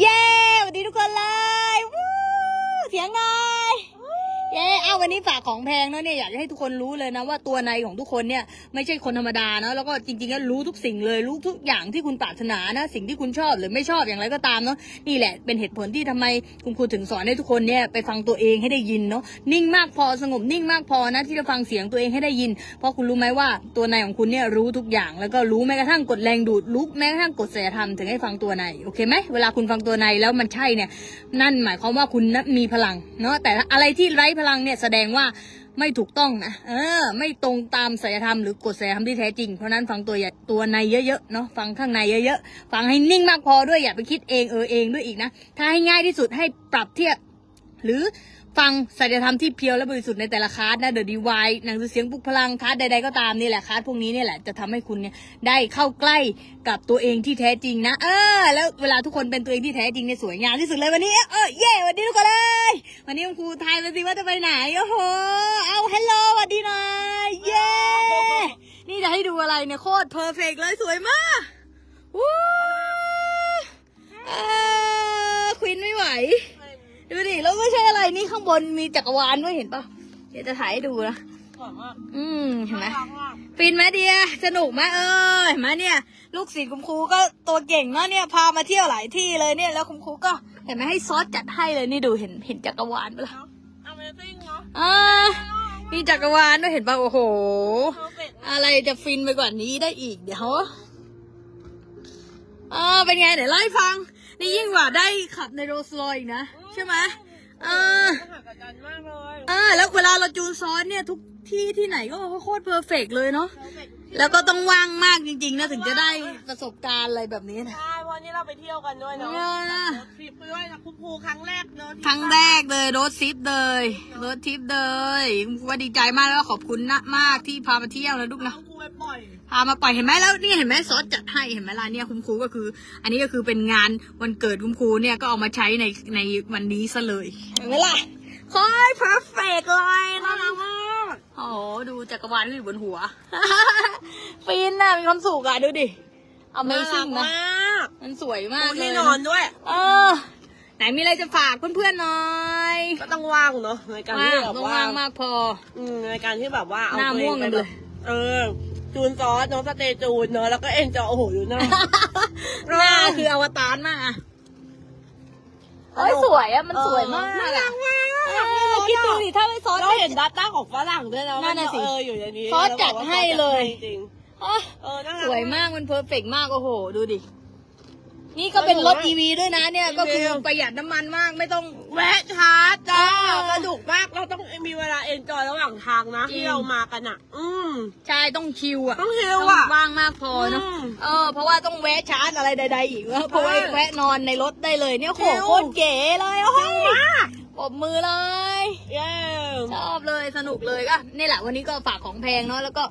เย้สวัสดีทุกคนเลยวู้เสียงหน่อย เย้เอาวันนี้ฝากของแพงเนาะเนี่ยอยากจะให้ทุกคนรู้เลยนะว่าตัวในของทุกคนเนี่ยไม่ใช่คนธรรมดาเนาะแล้วก็จริงๆก็รู้ทุกสิ่งเลยรู้ทุกอย่างที่คุณปรารถนานะ สิ่งที่คุณชอบหรือไม่ชอบอย่างไรก็ตามเนาะนี่แหละเป็นเหตุผลที่ทำไมคุณครูถึงสอนให้ทุกคนเนี่ยไปฟังตัวเองให้ได้ยินเนาะนิ่งมากพอสงบนิ่งมากพอนะที่จะฟังเสียงตัวเองให้ได้ยิน เพราะคุณรู้ไหมว่าตัวในของคุณเนี่ยรู้ทุกอย่าง แล้วก็รู้แม้กระทั่งกฎแรงดูดรู้แม้กระทั่งกฎศีลธรรมถึงให้ฟังตัวในโอเคไหมเวลาคุณฟังตัวในแล้วมันใช่เนี่ยนั่นหมายความว่าคุณมีพลังเนาะแต่อะไรที่ไร้พลังเนี่ยแสดงว่าไม่ถูกต้องนะเออ ไม่ตรงตามศีลธรรมหรือกฎศีลธรรมที่แท้จริง เพราะฉะนั้นฟังตัวอย่าตัวในเยอะๆเนาะฟังข้างในเยอะๆฟังให้นิ่งมากพอด้วยอย่าไปคิดเองเออเองด้วยอีกนะถ้าให้ง่ายที่สุดให้ปรับเทียบหรือ ฟังสัจธรรมที่เพียวและบริสุทธิ์ในแต่ละคลาสนะเดอะดีวายหนังสือเสียงปลุกพลังคลาสใด ๆ ก็ตามนี่แหละคลาสพวกนี้เนี่ยแหละจะทำให้คุณเนี่ยได้เข้าใกล้กับตัวเองที่แท้จริงนะ เออ แล้วเวลาทุกคนเป็นตัวเองที่แท้จริงเนี่ยสวยงามที่สุดเลยวันนี้ เออเย่วันนี้ทุกคนเลย วันนี้คุณครูทายมาสิว่าจะไปไหนโอ้โหเอาฮัลโหลวัสดีหน่อยเย่นี่จะให้ดูอะไรเนี่ยโคตรเพอร์เฟกเลยสวยมากวู้ควินไม่ไหว ดูดิแล้วไม่ใช่อะไรนี่ข้างบนมีจักรวาลด้วยเห็นปะเดี๋ยวจะถ่ายให้ดูนะสวยมากอืมเห็นไหมน่ารักมากฟินไหมเดียสนุกไหมเออเห็นไหมเนี่ย ลูกศิษย์คุณครูก็ตัวเก่งเนาะเนี่ยพามาเที่ยวหลายที่เลยเนี่ยแล้วคุณครูก็เห็นไหมให้ซอสจัดให้เลยนี่ดูเห็นเห็นจักรวาลปะล่ะเนาะ Amazing เนาะอ่ามีจักรวาลด้วยเห็นปะโอ้โห Perfect อะไรจะฟินไปกว่านี้ได้อีกเดี๋ยวเออเป็นไงเดี๋ยวเล่าให้ฟัง นี่ยิ่งกว่าได้ขับในโรลส์รอยซ์อีกนะ ใช่ไหมเออมหัศจรรย์มากเลยอ่าแล้วเวลาเราจูนซ้อนเนี่ยทุกที่ที่ไหนก็โคตรเพอร์เฟกเลยเนาะ Perfect แล้วก็ต้องว่างมากจริงๆนะถึงจะได้ประสบการณ์อะไรแบบนี้นะใช่วันนี้เราไปเที่ยวกันด้วยเนาะเออรถทริปด้วยนะคุณครูครั้งแรกเนาะที่ครั้งแรกเลยรถซิปเลยรถทิปเลยคุณครูว่าดีใจมากแล้วก็ขอบคุณนะมากที่พามาเที่ยวนะลูกนะคุณครูไปปล่อยพามาปล่อยเห็นไหมแล้วนี่เห็นไหมซอสจัดให้เห็นไหมล่ะเนี่ยคุณครูก็คือ อันนี้ก็คือเป็นงานวันเกิดคุณครูเนี่ยก็เอามาใช้ในในวันนี้ซะเลยเห็นไหมล่ะคอยเพอร์เฟกเลยน่ารักมาก โอ้โหดูจักรวาลที่อยู่บนหัว ฟินน่ะมีความสุขอะ ดูดิเอาไม่ซิ่งน่านะรักมากมันสวยมาดูกเลยที่นอนด้วยเออ ไหนมีอะไรจะฝากเพื่อนๆหน่อยก็ต้องว่างเนาะในการว่างที่แบบต้องว่าว่างมากพอ อืมในการที่แบบว่าเอาหน้าตัวม่วงเอกันไปเลแบย บเออ จูนซอสเนาะสเตย์จูนเนาะแล้วก็เอ็นจอโอ้โหดูหน้า หน้าคืออวตารมากอะเอ้ยสวยอะมันสวยมากน่าอะรักมากเออ คิดดูดิถ้าไม่ซอสเราไม่เห็นดัตต้าของฝรั่งด้วยนะนั่นน่ะสิเอออยู่ในนี้ซอสจัดให้เลยจริงอะๆเออน่ารักสวยมากมันเพอร์เฟกมากโอ้โห ดูดิ นี่ก็เป็นรถ EV ด้วยนะเนี่ยก็คือประหยัดน้ำมันมากไม่ต้องแวะชาร์จจ้าเออสนุกมากเราต้องมีเวลาเอนจอยระหว่างทางนะจริงที่เรามากันอะ อืมใช่ต้องคิวอะต้องฮิลต้องอะว่างมากพอเนอะอืมเออ เพราะว่าต้องแวะชาร์จอะไรใด ๆ อีกวะเพราะว่าใช่แวะนอนในรถได้เลยเนี่ยโหชิลโคตรเก๋เลยโอ้ยมาก ปรบมือเลย เย้ชอบเลยสนุกเลยก็นี่แหละวันนี้ก็ฝากของแพงเนาะแล้วก็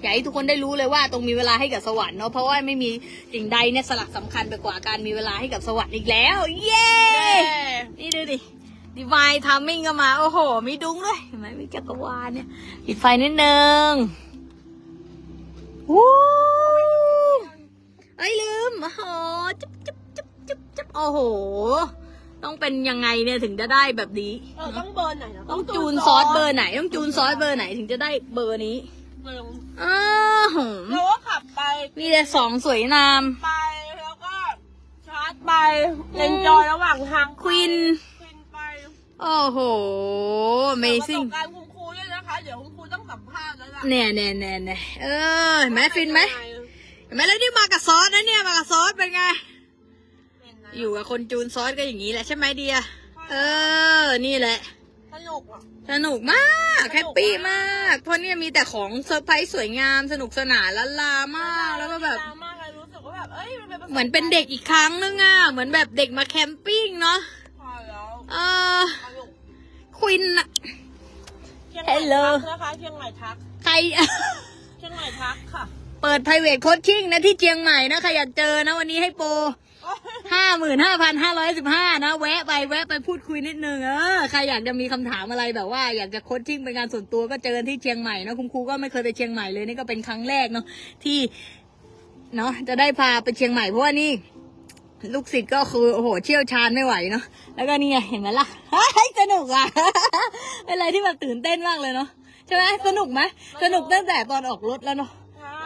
อยากให้ทุกคนได้รู้เลยว่าตรงมีเวลาให้กับสวรรค์เนาะเพราะว่าไม่มีสิ่งใดเนี่ยสลักสำคัญไปกว่าการมีเวลาให้กับสวรรค์อีกแล้ว เย้เย้นี่ดูดิ ดีวายทามมิ่งก็มา โอ้โห มีดุ้งด้วยเห็นไหมมีจักรวาลเนี่ยปิดไฟนิดนึงวู้ไอ้ยลืม โอ้โห จุ๊บจุ๊บจุ๊บจุ๊บจุ๊บโอ้โห ต้องเป็นยังไงเนี่ยถึงจะได้แบบนี้เออต้องเบอร์ไหนนะต้องจูนซอสเบอร์ไหน ต้องจูนซอสเบอร์ไหนถึงจะได้เบอร์นี้เบอร์อ้าวโหเราก็ขับไปมีแต่สองสวยงาม ไปแล้วก็ชาร์จไปเอนจอยระหว่างทางควิน ควินไปโอ้โห Amazing ประสบการณ์คุณครูด้วยนะคะ เดี๋ยวคุณครูต้องสัมภาษณ์แล้วล่ะเนี่ยเนี่ยเนี่ยเนี่ยเออเห็นไหมฟินไหมเห็นไหมแล้วนี่มากับซอสนะเนี่ยมากับซอสเป็นไงเป็นนะ อยู่กับคนจูนซอสก็อย่างนี้แหละใช่ไหมเดีย เออ นี่แหละ สนุกอะ สนุกมากแฮปปี้มาก เพราะเนี่ยมีแต่ของเซอร์ไพรส์สวยงามสนุกสนานละลามากแล้วก็แบบ มากเลยรู้สึกว่าแบบ เอ้ยมันเป็นประสบเหมือนเป็นเด็กอีกครั้งนึงอะเหมือนแบบเด็กมาแคมปิ้งเนาะการณ์แล้วเออสนุกควินอะ เชียงใหม่ Hello ทักนะคะเชียงใหม่ทักใคร เชียงใหม่ทักค่ะ เปิด private coaching นะที่เชียงใหม่นะใครอยากเจอนะวันนี้ให้โปร ห้าหมื่นห้าพันห้าร้อยสิบห้านะแวะไปแวะไปพูดคุยนิดนึงเออใครอยากจะมีคำถามอะไรแบบว่า อยากจะโคชชิ่งเป็นการส่วนตัวก็เจอกันที่เชียงใหม่นะคุณครูก็ไม่เคยไปเชียงใหม่เลยนี่ก็เป็นครั้งแรกเนาะที่เนาะจะได้พาไปเชียงใหม่เพราะว่านี่ลูกศิษย์ก็คือโอ้โหเชี่ยวชาญไม่ไหวเนาะแล้วก็นี่ไงเห็นไหมล่ะสนุกอะเป็นอะไรที่แบบตื่นเต้นมากเลยเนาะใช่ไหมสนุกไหมสนุกตั้งแต่ตอนออกรถแล้วเนาะ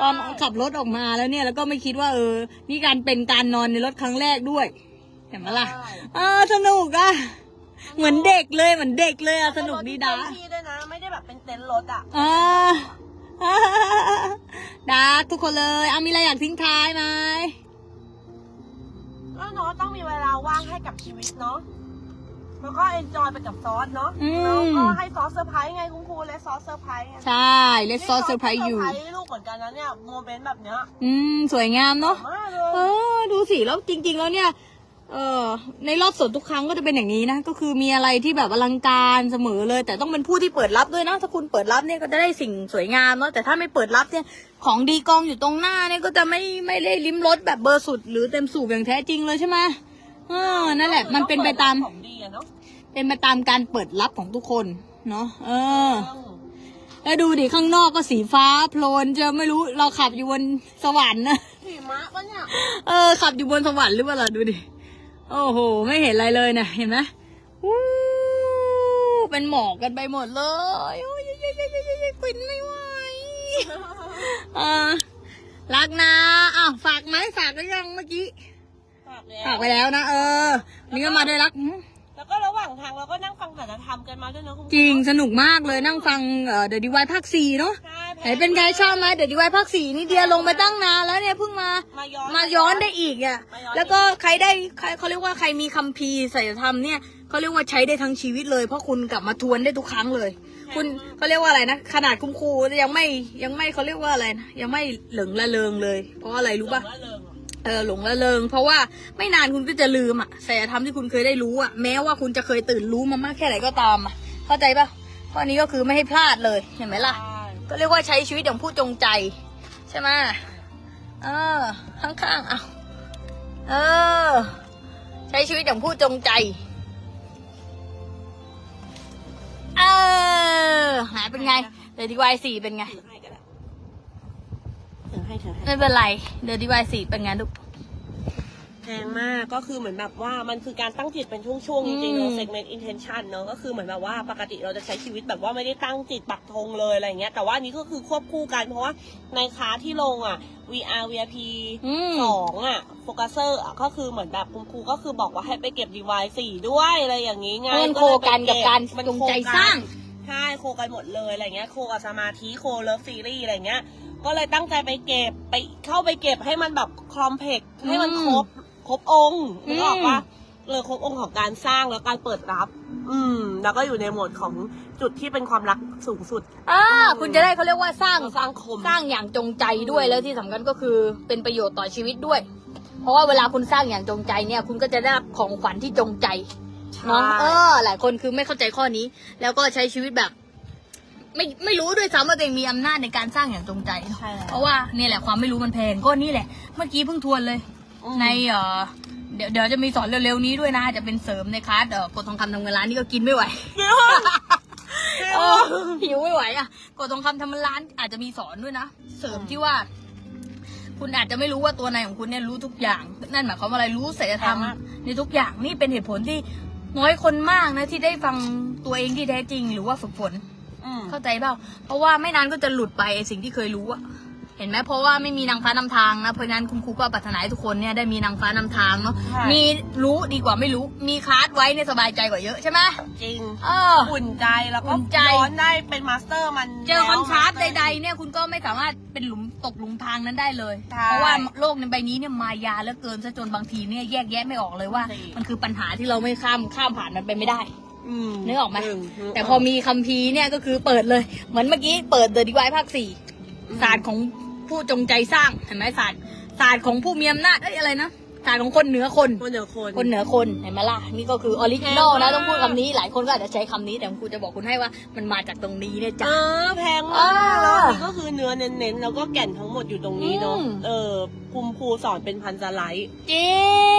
ตอนขับรถออกมาแล้วเนี่ย แล้วก็ไม่คิดว่าเออ นี่การเป็นการนอนในรถครั้งแรกด้วย เห็นไหมล่ะใช่อ่าสนุกอะ เหมือนเด็กเลยเหมือนเด็กเลยอะสนุกดีดาเต็มที่ด้วยนะไม่ได้แบบเป็นเต็นท์รถอะอ่าดาทุกคนเลยเอามีอะไรอยากทิ้งท้ายไหมก็เนาะต้องมีเวลาว่างให้กับชีวิตเนาะ แล้วก็เอนจอยไปกับซอสเนาะอืแล้วมก็ให้ซอสเซอร์ไพรส์ไงคุณครูและซอสเซอร์ไพรส์ไงใช่เลสซอสเซอร์ไพรส์อยู่เซอร์ไพรส์ลูกเหมือนกันนะเนี่ยโมเมนต์แบบเนี้ยอืม สวยงามเนาะ มากเลเอย อ ดูสิ แล้วจริง ๆ แล้วเนี่ย เออในรอบสดทุกครั้งก็จะเป็นอย่างนี้นะ ก็คือมีอะไรที่แบบอลังการเสมอเลย แต่ต้องเป็นผู้ที่เปิดรับด้วยนะ ถ้าคุณเปิดรับเนี่ยก็จะได้สิ่งสวยงามเนาะ แต่ถ้าไม่เปิดรับเนี่ย ของดีกองอยู่ตรงหน้าเนี่ยก็จะไม่ไม่ได้ลิ้มรสแบบเบอร์สุด หรือเต็มสูบอย่างแท้จริงเลยใช่ไหม เออนั่นแหละ มันเป็นไปตาม ของดีอะเนาะเป็นไปตามการเปิดรับของทุกคน เนาะเออ แล้วดูดิข้างนอกก็สีฟ้าโพลนจะไม่รู้เราขับอยู่บนสวรรค์นะหิมะปะเนี่ยเออ ขับอยู่บนสวรรค์หรือเปล่าล่ะดูดิโอ้โห ไม่เห็นอะไรเลยนะเห็นไหมวู้เป็นหมอกกันไปหมดเลยโอ้ยยยยยยกลิ่นไม่ไหวเออรักนะอ้าวฝากไหมฝากหรือยังเมื่อกี้ ฝากแล้วฝากไปแล้วนะ เออนี่ก็มาด้วยรักหืมแล้วก็ระหว่างทางเราก็นั่งฟังสัจธรรมกันมาด้วยเนาะคุณคจริงสนุกมากเลยนั่งฟังเอ่อเดอะดีวายภาคสี่เนาะใช่ไหนเป็นไงชอบไหมเดอะดีวายภาคสี่นี่เดียลงไปตั้งนานแล้วเนี่ยเพิ่งมา มาย้อน มาย้อนได้อีกอะ มาย้อน แล้วก็ใครได้ใครเขาเรียกว่าใครมีคัมภีร์ศิลธรรมเนี่ยเขาเรียกว่าใช้ได้ทั้งชีวิตเลย เพราะคุณกลับมาทวนได้ทุกครั้งเลย คุณเขาเรียกว่าอะไรนะ ขนาดคุณครูยังไม่ยังไม่เขาเรียกว่าอะไรนะยังไม่เหลิงละเลงเลย เพราะอะไรรู้ป่ะละเริงอะ เออหลงละเลงเพราะว่าไม่นานคุณก็จะลืมอะศิลธรรมที่คุณเคยได้รู้อะแม้ว่าคุณจะเคยตื่นรู้มามากแค่ไหนก็ตามอะเข้าใจป่ะข้อนี้ก็คือไม่ให้พลาดเลยเห็นไหมล่ะใช่ก็เรียกว่าใช้ชีวิตอย่างผู้จงใจ ใช่ไหมเออ ข้างๆเอาเออ ใช้ชีวิตอย่างผู้จงใจเออหาเป็นไงเดอะดีวายสี่เป็นไง ถือให้ก็ได้ถือให้ถือให้ไม่เป็นไรเดอะดีวายสี่เป็นไงลูกแพงมากก็คือเหมือนแบบว่ามันคือการตั้งจิตเป็นช่วงๆจริงๆอืเนาะม segment intention เนาะก็คือเหมือนแบบว่าปกติเราจะใช้ชีวิตแบบว่าไม่ได้ตั้งจิตปักธงเลยอะไรเงี้ย แต่ว่าอันนี้ก็คือควบคู่กันเพราะว่าในคลาสที่ลงอะ VR VIP อืม สองอะโฟกัสเซอร์ก็คือเหมือนแบบคุณครูก็คือบอกว่าให้ไปเก็บ device สี่ด้วยอะไรอย่างนี้ไงมันโคกันกับการมันจงใจสร้าง ใช่โคกันหมดเลยอะไรเงี้ยโคกับสมาธิโคเลิฟซีรีส์อะไรเงี้ย ก็เลยตั้งใจไปเก็บไปเข้าไปเก็บให้มันแบบคอมเพล็กให้มันครบครบองค์อืมนึกออกปะเออครบองค์ของการสร้างแล้วการเปิดรับ อืม แล้วก็อยู่ในโหมดของจุดที่เป็นความรักสูงสุดอ่าคุณจะได้เขาเรียกว่าสร้างสร้างคมสร้างอย่างจงใจด้วยแล้วที่สำคัญก็คือเป็นประโยชน์ต่อชีวิตด้วย เพราะว่าเวลาคุณสร้างอย่างจงใจเนี่ย คุณก็จะได้รับของขวัญที่จงใจเนาะใช่เออ หลายคนคือไม่เข้าใจข้อนี้ แล้วก็ใช้ชีวิตแบบ ไม่ไม่รู้ด้วยซ้ำว่าตัวเองมีอำนาจในการสร้างอย่างจงใจเนอะใช่แล้วเพราะว่าเนี่ยแหละความไม่รู้มันแพงก็นี่แหละ เมื่อกี้เพิ่งทวนเลย อืม ในเออเดี๋ยวเดี๋ยวจะมีสอนเร็วๆนี้ด้วยนะจะเป็นเสริมในคลาสเออกดทองคำทำเงินล้านนี่ก็กินไม่ไหวเออหิวไม่ไหวอะกดทองคำทำมันร้านอาจจะมีสอนด้วยนะเสริมที่ว่า คุณอาจจะไม่รู้ว่าตัวในของคุณเนี่ยรู้ทุกอย่าง นั่นหมายความว่าอะไรรู้ศีลธรรมอ่าฮะในทุกอย่างนี่เป็นเหตุผลที่น้อยคนมากนะที่ได้ฟังตัวเองที่แท้จริงหรือว่าฝึกฝน อืมเข้าใจเปล่า เพราะว่าไม่นานก็จะหลุดไปไอ้สิ่งที่เคยรู้อะเห็นไหมเพราะว่าไม่มีนางฟ้านำทางนะ เพราะฉะนั้นคุณครูก็ปรารถนาให้ทุกคนเนี่ยได้มีนางฟ้านำทางเนาะ ใช่ มีรู้ดีกว่าไม่รู้ มีคลาสไว้เนี่ยสบายใจกว่าเยอะใช่ไหมจริง เออ อุ่นใจแล้วก็อุ่นใจ ย้อนได้เป็นมาสเตอร์มันเจอคอนทราสต์แล้ว ใด ๆ เนี่ยคุณก็ไม่สามารถเป็นหลุมตกหลุมทางนั้นได้เลย ใช่เพราะว่าโลกในใบนี้เนี่ยมายาเหลือเกินซะจนบางทีเนี่ยแยกแยะไม่ออกเลยว่า จริง มันคือปัญหาที่เราไม่ข้ามข้ามผ่านมันไปไม่ได้อืม นึกออกไหมนึ่งแต่พอมีคัมภีร์เนี่ยก็คือเปิดเลย เหมือนเมื่อกี้เปิดเดอะดีไวภาคสี่ศาสตร์ของผู้จงใจสร้างเห็นไหมศาสตร์ศาสตร์ของผู้มีอำนาจเอ้ยอะไรนะ ศาสตร์ของคนเหนือคน คนเดียวคนคนเหนือคนเห็นไหมล่ะนี่ก็คือออริจินอลแพงนะมากต้องพูดคำนี้หลายคนก็อาจจะใช้คำนี้แต่ครูจะบอกคุณให้ว่ามันมาจากตรงนี้เนี่ยจ้ะเออแพงอ่ามากแล้วอันนี้ก็คือเนื้อเน้นๆแล้วก็แก่นทั้งหมดอยู่ตรงนี้เนาะอืมเออคุณครูสอนเป็นพันสไลด์จริ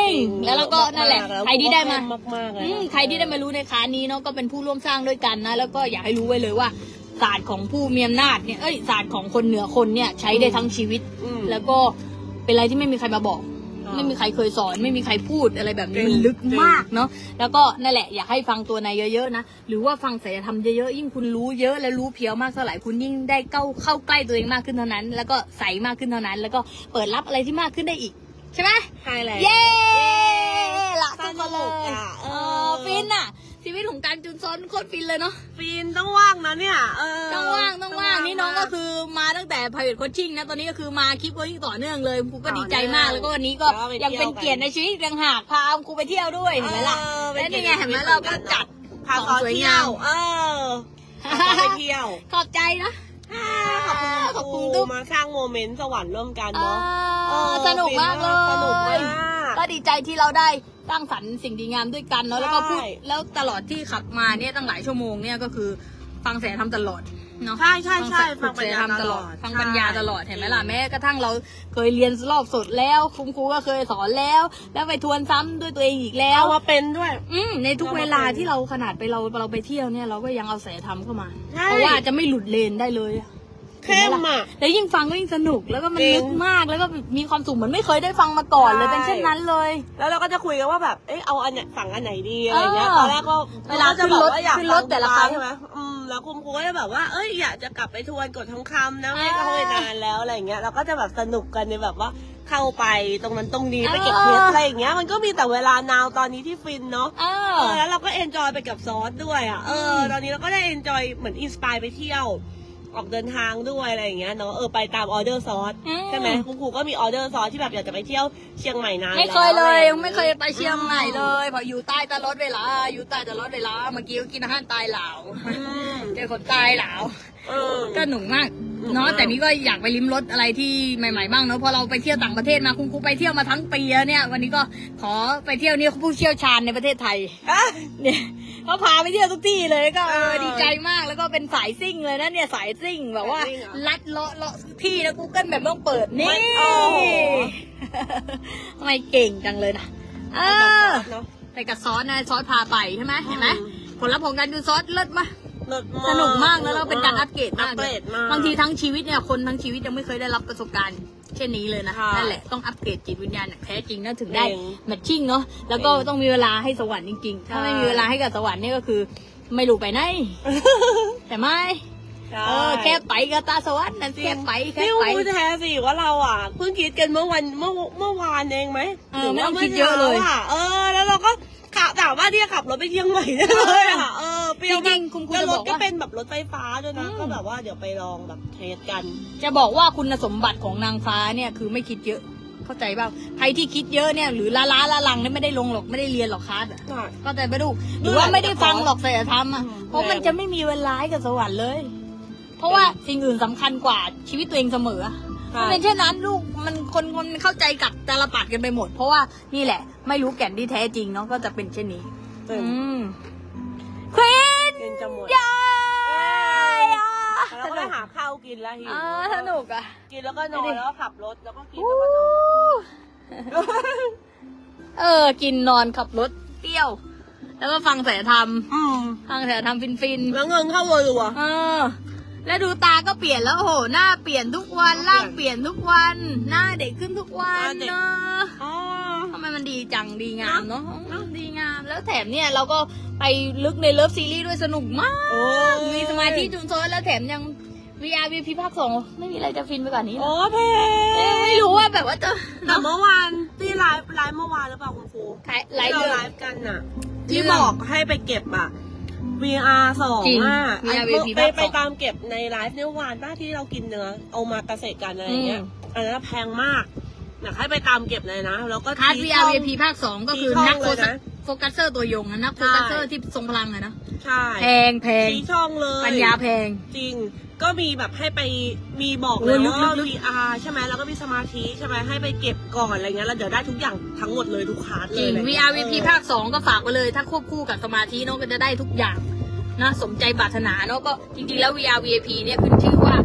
ง แล้วเราก็นั่นแหละล้วใครที่ได้มามากมากๆเลยอืมใครที่ได้มารู้ในคลาสนี้เนาะก็เป็นผู้ร่วมสร้างด้วยกันนะแล้วก็อยากให้รู้ไว้เลยว่าศาสตร์ของผู้มีอำนาจเนี่ยเอ้ยศาสตร์ของคนเหนือคนเนี่ยใช้ได้ทั้งชีวิตอืมแล้วก็เป็นอะไรที่ไม่มีใครมาบอกอ๋อ ไม่มีใครเคยสอน ไม่มีใครพูดอะไรแบบนี้จริงมันลึกจริงมากเนาะแล้วก็นั่นแหละอยากให้ฟังตัวในเยอะๆนะหรือว่าฟังศิลธรรมเยอะๆยิ่งคุณรู้เยอะและรู้เพียวมากเท่าไหร่คุณยิ่งได้เข้าเข้าใกล้ตัวเองมากขึ้นเท่านั้น แล้วก็ใสมากขึ้นเท่านั้น แล้วก็เปิดรับอะไรที่มากขึ้นได้อีก ใช่ไหมใช่แล้วเย้ละสทุกคนเลนุกยอะเอเอออฟินอะ ชีวิตของการจุนซนโคตรฟินเลยเนาะฟินต้องว่างนะเนี่ยเออต้องว่างต้องว่างนี่น้องก็คือมาตั้งแต่ private coaching นะตอนนี้ก็คือมาคลิป coaching ต่อเนื่องเลยครูก็ดีใจมากแล้วก็วันนี้ก็ยังเป็นเกียรติในชีวิตอีกต่างหากพาครูไปเที่ยวด้วยเห็นไหมล่ะเออและนี่ไงเห็นไหมเราก็จัดพาขซอองสวยเที่ยงามวเออพาซอไปเที่ยวขอบใจนะขอบคุณขอบคุณคทุรูกมาสร้างโมเมนต์สวรรค์ร่วมกันเอเนาะเอออสนุกมากเลยสนุกมากก็ดีใจที่เราได้ สร้างสรรค์สิ่งดีงามด้วยกันเนาะแล้วก็พูดใช่ แล้วตลอดที่ขับมาเนี่ยตั้งหลายชั่วโมงเนี่ยก็คือฟังเสียงทำตลอดเนาะ ใช่ใช่ใช่ฟังเสียงทำตลอดฟังปัญญาตลอดใช่เห็นไหมล่ะ แม้กระทั่งเราเคยเรียนรอบสดแล้ว คุณครูก็เคยสอนแล้ว แล้วไปทวนซ้ำด้วยตัวเองอีกแล้วเอามาเป็นด้วย อืมในทุกเรามาเวลาเป็นที่เราขนาดไปเราเราไปเที่ยวเนี่ย เราก็ยังเอาเสียธรรมเข้ามา ใช่ เพราะว่าจะไม่หลุดเลนได้เลยอะ เข้มอะ แล้วยิ่งฟังก็ยิ่งสนุกแล้วก็มันจริง ลึกมากแล้วก็มีความสุขเหมือนไม่เคยได้ฟังมาก่อนเลยใช่เป็นเช่นนั้นเลย แล้วเราก็จะคุยกันว่าแบบ เอ๊ะเอาอันไหนฝั่งอันไหนดีอะไรเงี้ย เออตอนแรกก็เวลาจะบอกว่าอยากขึ้นรถฟังแต่ละครั้ง ใช่ไหมอืมแล้วคุณครูก็จะแบบว่า เอ้ยอยากจะกลับไปทวนกดทองคำนะไม่ก็เออเข้าไปนานแล้วอะไรเงี้ย เราก็จะแบบสนุกกันในแบบว่าเข้าไปตรงนั้นตรงนี้เออไปเก็บเพชรอะไรอย่างเงี้ย มันก็มีแต่เวลานาวตอนนี้ที่ฟินเนาะ เอเอออแล้วเราก็เอนจอยไปกับซอสด้วยอะเออม ตอนนี้เราก็ได้เอนจอยเหมือนอินสปายไปเที่ยว ออกเดินทางด้วยอะไรอย่างเงี้ยเนาะเออไปตามออเดอร์ซอสอืม ใช่ไหมคุณครูก็มีออเดอร์ซอสที่แบบอยากจะไปเที่ยวเชียงใหม่นานไม่เคยเลยแล้วยังไม่เคยไปเชียงใหม่เลยเพราะอยู่ใต้ตลอดเวลา อยู่ใต้ตลอดเวลาเมื่อกี้ก็กินอาหารตายเหลาอืมเจอคนตายเหลาเออ ก็หนุกมากหนุก เนาะมากแต่นี่ก็อยากไปลิ้มรสอะไรที่ใหม่ๆบ้างเนาะพอเราไปเที่ยวต่างประเทศมาคุณครูไปเที่ยวมาทั้งปีแล้วเนี่ย วันนี้ก็ขอไปเที่ยวนี่ผู้เชี่ยวชาญในประเทศไทยอะเนี่ยเขาพาไปเที่ยวทุกที่เลยก็เออเออดีใจมากแล้วก็เป็นสายซิ่งเลยนะเนี่ยสายซิ่งแบบว่าสายซิ่งเหรอลัดเลาะเลาะที่แล้วกูเกิลแบบต้องเปิดนี่ไม่โอ้โหทำไมเก่งจังเลยนะเออเนาะไปกับซอสนะซอสพาไปใช่ไหมเห็นไหมอืมผลลัพธ์ของการดูซอสเลิศมาก เลิศสนุกมากนะแล้วเป็นการอัปเกรดอัมากปเกรดมาก บางทีทั้งชีวิตเนี่ยคนทั้งชีวิตยังไม่เคยได้รับประสบการณ์เช่นนี้เลยนะค่ะ นั่นแหละต้องอัปเกรดจิตวิญญาณอย่างแท้จริงนะถึงได้จริงแมทชิ่งเนาะแล้วก็จริงต้องมีเวลาให้สวรรค์จริงๆ ถ้าไม่ใช่มีเวลาให้กับสวรรค์เนี่ยก็คือ ไม่รู้ไปไหน แต่ไม่เออแค่ไปกับตาสวรรค์นั่นแค่ไปแค่นี่ไป พูดแท้สิว่าเราอะเพิ่งคิดกันเมื่อวันเมื่อเมื่อวานเองไหมเออหรืว่าไม่ต้องคิดเยอะเลยมื่ช้าเออ แล้วเราก็ ขับถามว่าที่จะขับรถไปเชียงใหม่ได้เลยอะเออเปรี้ยวจริงๆคุณครูแล้วจะรบถอกก็ว่า เป็นแบบรถไฟฟ้าด้วยนะอืม ก็แบบว่าเดี๋ยวไปลองแบบเทสกันจะบอกว่าคุณสมบัติของนางฟ้าเนี่ยคือไม่คิดเยอะ เข้าใจเปล่าใครที่คิดเยอะเนี่ยหรือล้าล้าละลังเนี่ยไม่ได้ลงหรอกไม่ได้เรียนหรอกคลาสอะก็แต่ไปดูหรือว่าไม่ได้ฟังหรอกแต่ทำอะอืม เพราะมันจะไม่มีเวลาให้กับสวรรค์เลย เพราะว่าสิ่งอื่นสำคัญกว่าชีวิตตัวเองเสมอใช่ มันเป็นเช่นนั้นลูกมันคนคนเข้าใจกับตาลปัดกันไปหมด เพราะว่านี่แหละ ไม่รู้แก่นที่แท้จริงเนาะก็จะเป็นเช่นนี้เต็มอืมควีนเย็นจะหมดยายอะแล้วก็ไปหาข้าวกินแล้วหิวอ่าสนุกอะ กินแล้วก็นอไปดินแล้วก็ขับรถแล้วก็กินอู้แล้วก็นอนเออ กินนอนขับรถเที่ยว แล้วก็ฟังแสธรรมอืมฟังแสธรรมฟินๆแล้วเงินเข้ารัวเออ แล้วดูตาก็เปลี่ยนแล้วโอ้โหหน้าเปลี่ยนทุกวันเปลี่ยนร่างเปลี่ยนทุกวัน หน้าเด็กขึ้นทุกวันหน้าเด็ก เนาะอ๋อ ทำไมมันดีจังดีงามเนาะเนอะดีงามแล้วแถมเนี่ยเราก็ไปลึกในเลิฟซีรีส์ด้วยสนุกมาก โอ้ย มีสมาธิจุนโซนแล้วแถมยัง VR VIP ภาคสองไม่มีอะไรจะฟินไปกว่านี้โอ้แล้วเพเอ้ยไม่รู้ว่าแบบว่าจะแต่เมื่อวานที่ไลฟ์ไลฟ์เมื่อวานหรือเปล่าคุณครูขายไลที่ฟ์เราเรื่องไลฟ์กันน่ะเรื่ที่องบอกให้ไปเก็บอะ VR สองจริงอะ VR อัน VIP ไปภาคสองไปตามเก็บในไลฟ์เมื่อวานป้าที่เรากินเนื้อเอามาเกษตรกันอะไรอย่างเงี้ยอืม อันนั้นแพงมากอยากให้ไปตามเก็บเลยนะแล้วก็คาร์ดชี้ VR ช่อง VIP ภาคสองก็คือชี้ช่องนักโฟเลยกัสนะโฟกัสเซอร์ตัวยงนะนักโฟกัสเซอร์ที่ทรงพลังอะนะใช่แพงแพงชี้ช่องเลยปัญญาแพง จริง ก็มีแบบให้ไปมีบอกโอ้เลยลึกว่าลึก VR ใช่ไหมแล้วก็มีสมาธิใช่ไหมให้ไปเก็บก่อนอะไรเงี้ยแล้วเดี๋ยวได้ทุกอย่างทั้งหมดเลยทุกคลาสเลยจริงอะไรเงี้ย VR VP ภาคสองก็ฝากไว้เลย ถ้าควบคู่กับสมาธิเนาะก็จะได้ทุกอย่างนะสมใจปรารถนาเนาะก็จริงๆแล้ว VR VIP เนี่ยขึ้นชื่อว่า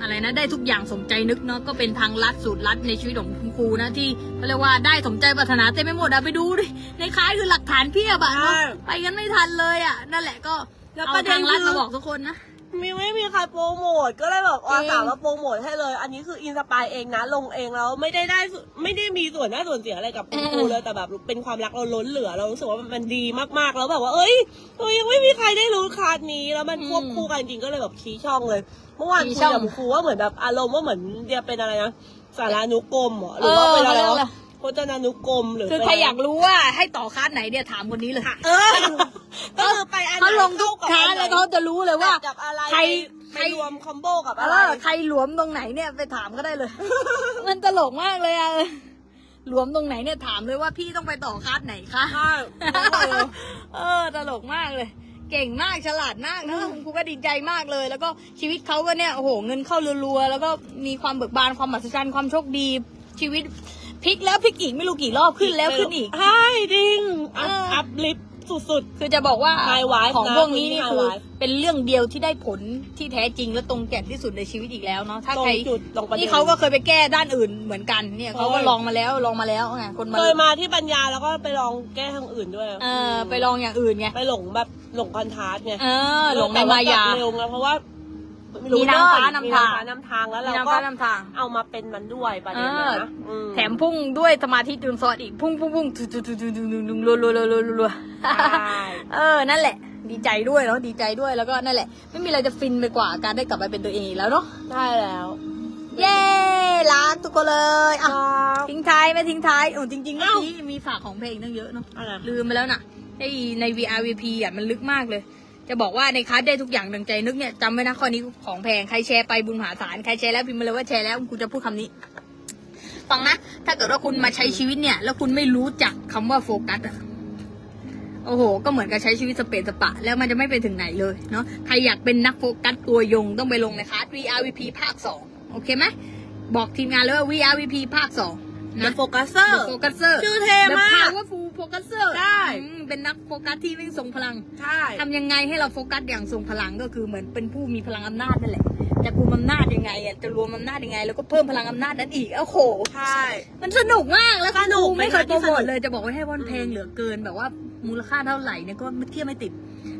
อะไรนะได้ทุกอย่างสมใจนึกเนาะก็เป็นทางลัดสูตรลัดในชีวิตของคุณครูนะที่เขาเรียกว่าได้สมใจปรารถนาเต็มไปหมดอะไปดูดิในคล้ายคือหลักฐานเพียบอะเนาะใช่ ไปกันไม่ทันเลยอะนั่นแหละก็แล้วเอาประเด็นทางลัดคือมาบอกทุกคนนะ มีไม่มีใครโปรโมทก็เลยแบบจริอางสามาโปรโมทให้เลย อันนี้คืออินสปายเองนะ ลงเองแล้วไม่ได้ได้ส่วนไม่ได้มีส่วนได้ส่วนเสียอะไรกับคุณครูเลยแต่แบบเป็นความรักเราล้นเหลือเรารู้สึกว่ามันดีมากๆแล้วแบบว่าเอ้ยเอ้ยยังไม่มีใครได้รู้คลาสนี้แล้วมันควบคู่กันจริงๆก็เลยแบบชี้ช่องเลย เมื่อวานชี้คุช่ยองกับครูว่าเหมือนแบบอารมณ์ว่าเหมือนเดียเป็นอะไรนะสารานุกรมเหรอหรือว่าเป็นอะไรเออเขาเรียกอะไร วะพ จนานุกรมหรือคือเป็นใครอยากรู้ว่าให้ต่อคลาสไหนเนี่ยถามคนนี้เลยเออก็คือไปอันไหนเขาลงทุกคลาสแล้วเขาจะรู้เลยว่ากับอะไรใครไปรวมคอมโบกับเออะไรอใครหลวมตรงไหนเนี่ยไปถามก็ได้เลย มันตลกมากเลยอะหลวมตรงไหนเนี่ยถามเลยว่าพี่ต้องไปต่อคลาสไหนคะใช่เออตลกมากเลย เก่งมากฉลาดมากนะคุณครูก็ดีใจมากเลย แล้วก็ชีวิตเขาก็เนี่ยโอ้โหเงินเข้ารัวๆแล้วก็มีความเบิกบานความมหัศจรรย์ความโชคดีชีวิต พลิกแล้วพลิกอีกไม่รู้กี่รอบขึ้นแล้วขึ้นอีก ใช่จริงอัพเอออัอัพลิฟต์สุด คือจะบอกว่า High wife ของนะพวกนี้นี่ High คือ wife เป็นเรื่องเดียวที่ได้ผลที่แท้จริงและตรงแก่นที่สุดในชีวิตอีกแล้วเนาะๆถ้าตรใครงจุดตรงประเด็น นี่เขาก็เคยไปแก้ด้านอื่นเหมือนกันเนี่ยเคยเขาก็ลองมาแล้วลองมาแล้วไงคนมาเคยมาที่ปัญญาแล้วก็ไปลองแก้ทางอื่นด้วยเออไปลองอย่างอื่นไงไปหลงแบบหลงคอนทราสต์ไงเออหลงในแต่ว่มายากลับเร็วไงเพราะว่า มีมีนางฟ้านำทาง นำทางแล้วมีเรานางก็ฟ้านำทาง เอามาเป็นมันด้วยประเด็นเออนะอืแถมพุ่งด้วยสมาธิจุนซอดอีกพุ่งพุ่งพุ่งทุทุทุทุทุทุรัวรัวรัวรัวรัวใช่เออนั่นแหละ ดีใจด้วยเนาะดีใจด้วยแล้วก็นั่นแหละ ไม่มีอะไรจะฟินไปกว่าการได้กลับไปเป็นตัวเองอีกแล้วเนาะใช่แล้วเย้รักทุกคนเลยอะครับทิ้งท้ายไหม่ทิ้งท้ายโอ้จริงๆเมื่อเอ้ากี้มีฝากของเพลงตั้งเยอะเนาะอะไรลืมไปแล้วน่ะไอ้ใน VRVP อะมันลึกมากเลย จะบอกว่าในคลาสได้ทุกอย่างดังใจนึกเนี่ยจำไว้นะข้อนี้ของแพงใครแชร์ไปบุญมหาศาลใครแชร์แล้วพิมพ์มาเลยว่าแชร์แล้วคุณจะพูดคำนี้ ฟังนะถ้าเกิดว่าคุณมาใช้ชีวิตเนี่ย แล้วคุณไม่รู้จักคำว่าโฟกัสอะโอ้โห ก็เหมือนกับใช้ชีวิตสเปซสปะ แล้วมันจะไม่ไปถึงไหนเลยเนาะใครอยากเป็นนักโฟกัสตัวยงต้องไปลงในคลาส VRVP ภาคสองโอเคไหมบอกทีมงานเลยว่า VRVP ภาคสอง The นะ Focuser The Focuser ชื่อเท่มาก The Powerful Focuser ใช่อืม เป็นนักโฟกัสที่วิ่งทรงพลังใช่ทำยังไงให้เราโฟกัสอย่างทรงพลังก็คือเหมือนเป็นผู้มีพลังอำนาจนั่นแหละจะกุมอำนาจยังไงอะจะรวมอำนาจยังไง แล้วก็เพิ่มพลังอำนาจนั้นอีกโอ้โห ใช่ มันสนุกมากแล้วสนุกครูไม่เคยเป็นโปงารนที่โมทสนุกเลยจะบอกว่าให้วันเพลงเหลือเกินแบบว่ามูลค่าเท่าไหร่เนี่ยก็เทียบไม่ติด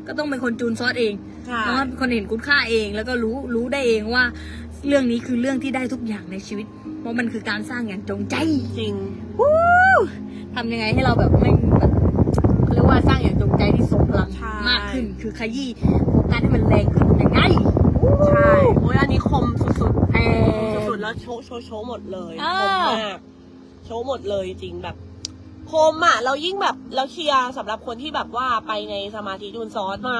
ก็ต้องเป็นคนจูนซอสเองใช่ เพราะว่าเป็นคนเห็นคุณค่าเองแล้วก็รู้รู้ได้เองว่า เรื่องนี้คือเรื่องที่ได้ทุกอย่างในชีวิต เพราะมันคือการสร้างอย่างจงใจจริงวู้ทำยังไงให้เราแบบไม่แบบ สร้างอย่างจงใจที่ทรงพลังใช่ มากขึ้น คือขยี้โฟกัสให้มันแรงขึ้นยังไงใช่โอ้ยอันนี้คมสุดแพๆสุดงๆแล้วโชว์โชว์โชว์หมดเลยอ่าคมมากโชว์หมดเลยจริงแบบคมอะ เรายิ่งแบบเราเชียร์สำหรับคนที่แบบว่าไปในสมาธิดูนซอสมา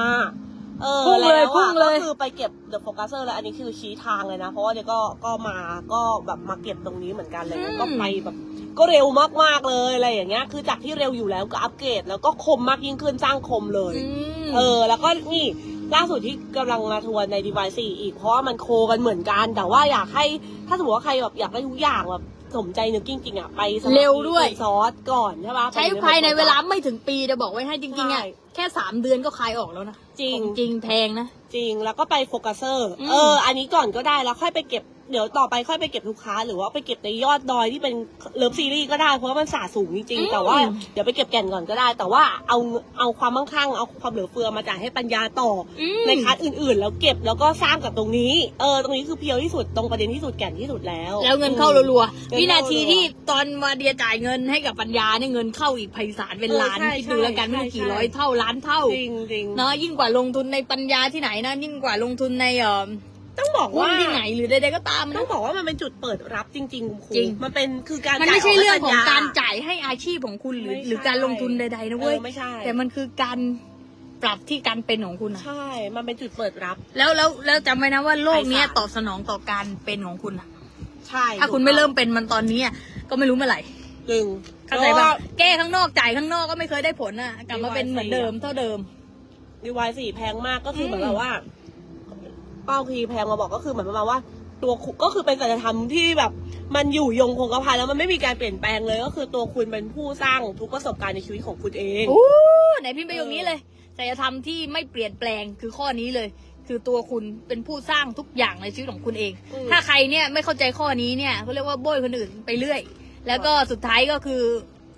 เออพุ่งเลยแล้วพุ่อะงเลย ก็คือไปเก็บ The Focuser แล้ว อันนี้คือชี้ทางเลยนะ เพราะว่าเดี๋ยวก็ก็มาก็แบบมาเก็บตรงนี้เหมือนกันเลยก็ไปแบบ ก็เร็วมากๆเลยอะไรอย่างเงี้ย คือจากที่เร็วอยู่แล้วก็อัปเกรดแล้วก็คมมากยิ่งขึ้นสร้างคมเลยอืมเออ แล้วก็นี่ล่าสุดที่กำลังมาทวนใน device 4อีก เพราะว่ามันโคกันเหมือนกัน แต่ว่าอยากให้ถ้าสมมติว่าใครแบบอยากได้ทุกอย่างแบบสมใจนึกจริงๆอะ ไปสมัคเร็วด้วยเป็นซอสก่อนใช่ปะใช้ไปภายในเวลาไม่ถึงปีจะบอกไว้ให้จริงๆอะใช่แค่สามเดือนก็คลายออกแล้วนะ จริง จริงแพงนะ จริงแล้วก็ไปโฟกัสเซอร์อืมเออ อันนี้ก่อนก็ได้แล้วค่อยไปเก็บ เดี๋ยวต่อไปค่อยไปเก็บลูกค้า หรือว่าไปเก็บในยอดดอยที่เป็นเลิฟซีรีส์ก็ได้ เพราะว่ามันสะสูงจริงๆ แต่ว่าเดี๋ยวไปเก็บแก่นก่อนก็ได้ แต่ว่าเอาเอาความมั่งคั่งเอาความเหลือเฟือมาจ่ายให้ปัญญาต่ออืมในคัสอื่นๆ แล้วเก็บแล้วก็สร้างกับตรงนี้ เออ ตรงนี้คือเพียวที่สุด ตรงประเด็นที่สุดแก่นที่สุดแล้ว แล้วเงินเข้ารัวเงินเข้ารัวๆวินาทีที่ตอนมาเดียจ่ายเงินให้กับปัญญาเนี่ยเงินเข้าอีกไพศาลเป็นล้านเออใช่คิดดูแล้วกันไม่รู้ใช่กี่ใช่ร้อยเท่าล้านเท่าจริงจริงเนาะยิ่งกว่าลงทุนในปัญญาที่ไหนนะยิ่งกว่าลงทุนในเอ่อ ต้องบอกหุ้นว่าที่ไหนหรือใดๆก็ตามต้นะองบอกว่ามันเป็นจุดเปิดรับจริง ๆครูจริง มันเป็นคือการมันไม่ใช่จ่ายเรื่องของให้ปัญญการจ่ายให้อาชีพของคุณหรือไม่ใช่ หรือการลงทุนใดๆนะเว้ยออไม่ใช่แต่มันคือการปรับที่การเป็นของคุณอะใช่ มันเป็นจุดเปิดรับ แล้วแล้วแล้วจำไว้นะว่าโลกเนี้ยไพศาลตอบสนองต่อการเป็นของคุณอะใช่ถ้าคุณไม่เริ่มเป็นมันตอนนี้อะก็ไม่รู้เมื่อไหร่จริงเข้าใจปะแก้ข้างนอกจ่ายข้างนอกก็ไม่เคยได้ผลอะกลับมาเป็นเหมือนเดิมเท่าเดิม ดีวายสี่แพงมากก็คือมเหมือนแบบว่า เป้าคีแพงมาบอกก็คือเหมือนประมาณว่า ตัวคุณก็คือเป็นสัจธรรมที่แบบ มันอยู่ยงคงกระพันแล้วมันไม่มีการเปลี่ยนแปลงเลยก็คือตัวคุณเป็นผู้สร้างทุกประสบการณ์ในชีวิตของคุณเองโอ้ไหนพิมพ์ประโยคนี้เลยศัลยธรรมที่ไม่เปลี่ยนแปลงคือข้อนี้เลย คือตัวคุณเป็นผู้สร้างทุกอย่างในชีวิตของคุณเองอืมถ้าใครเนี่ยไม่เข้าใจข้อนี้เนี่ยเขาเรียกว่าโบยคนอื่นไปเรื่อย แล้วก็สุดท้ายก็คือ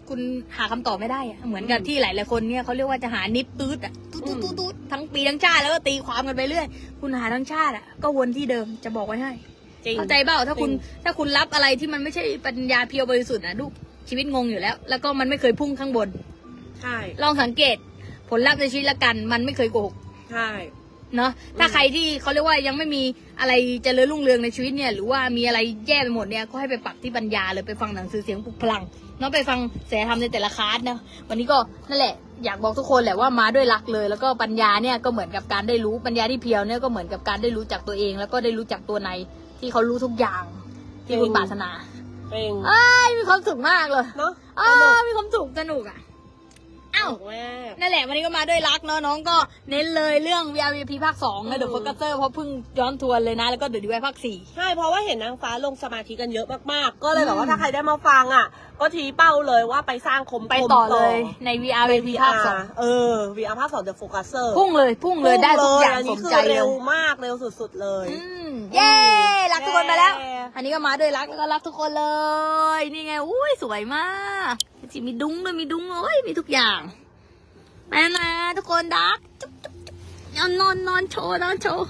คุณหาคำตอบไม่ได้อะเหมือนกับที่หลายๆคนเนี่ยเขาเรียกว่าจะหานิดตืดอะตืดตืดตืดตืดทั้งปีทั้งชาติแล้วก็ตีความกันไปเรื่อย คุณหาทั้งชาติอะก็วนที่เดิมจะบอกไว้ให้จริงเข้าใจเปล่าถ้าคุณจริงถ้าคุณรับอะไรที่มันไม่ใช่ปัญญาเพียวบริสุทธิ์นะลูกชีวิตงงอยู่แล้ว แล้วก็มันไม่เคยพุ่งข้างบนใช่ลองสังเกต ผลลัพธ์ในชีวิตละกันมันไม่เคยโกหกใช่เนาะถ้าใครที่เขาเรียกว่ายังไม่มีอะไรเจริญรุ่งเรืองในชีวิตเนี่ย หรือว่ามีอะไรแย่ไปหมดเนี่ยก็ให้ไปปรับที่ปัญญาเลยไปฟังหนังสือเสียงปลุกพลังเนาะไปฟังเสียธรรมในแต่ละคลาสนะวันนี้ก็นั่นแหละอยากบอกทุกคนแหละว่ามาด้วยรักเลย แล้วก็ปัญญาเนี่ยก็เหมือนกับการได้รู้ปัญญาที่เพียวเนี่ยก็เหมือนกับการได้รู้จักตัวเอง แล้วก็ได้รู้จักตัวในที่เขารู้ทุกอย่าง ที่คุณปรารถนาจริงอ้ายมีความสุขมากเลยเนาะอ้าวมีความสุขสนุกอะ อ้าวแม่นั่นแหละวันนี้ก็มาด้วยรักเนาะน้องก็เน้นเลยเรื่อง VRVP ภาค2นะเดอะโฟกัสเตอร์เพราะเพิ่งย้อนทวนเลยนะ แล้วก็เดอะดีไวภาค4ใช่ เพราะว่าเห็นนางฟ้าลงสมาธิกันเยอะมากๆ ก็เลยแบบอืว่ามถ้าใครได้มาฟังอะ ก็ทีเป้าเลยว่าไปสร้างคมไปต่อเลยใน VRVP ภาคเออ VR ภาคสอง The Focuser 2พุ่งเลยพุ่งเลยได้ทุกอย่างอันสนี้มคือใจเลเร็ยวมากเร็วสุดๆเลย อืมเย้ รักทุกคนไปแล้ว เย้ อันนี้ก็มาด้วยรักแล้วก็รักทุกคนเลย นี่ไง อุ้ยสวยมาก จิมีดุ้งด้วยมีดุ้งโอ้ยมีทุกอย่างไปนะทุกคนดักจุ๊บจุ๊บจุ๊บนอนนอนนอนโชว์นอนโชว์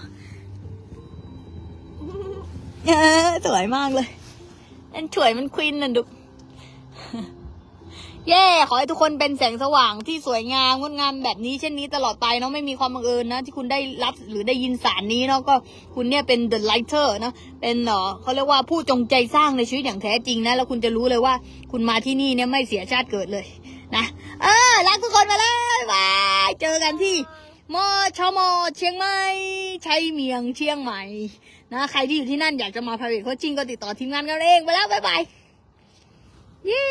เออสวยมากเลยอันสวยมันควินน่ะดุ เย่ขอให้ทุกคนเป็นแสงสว่างที่สวยงามงดงามแบบนี้เช่นนี้ตลอดไปเนาะไม่มีความบังเอิญนะ ที่คุณได้รับหรือได้ยินสารนี้เนาะก็คุณเนี่ยเป็น the lighter เนาะเป็นเนาะเขาเรียกว่าผู้จงใจสร้างในชีวิตอย่างแท้จริงนะ แล้วคุณจะรู้เลยว่า คุณมาที่นี่เนี่ยไม่เสียชาติเกิดเลยนะเออรักทุกคนมาแล้วบ๊ายบายเจอกันที่มอชมอเชียงใหม่ชัยเมียงเชียงใหม่นะใครที่อยู่ที่นั่นอยากจะมา private coaching ก็ติดต่อทีมงานกันเองไปแล้วบ๊ายบายเย้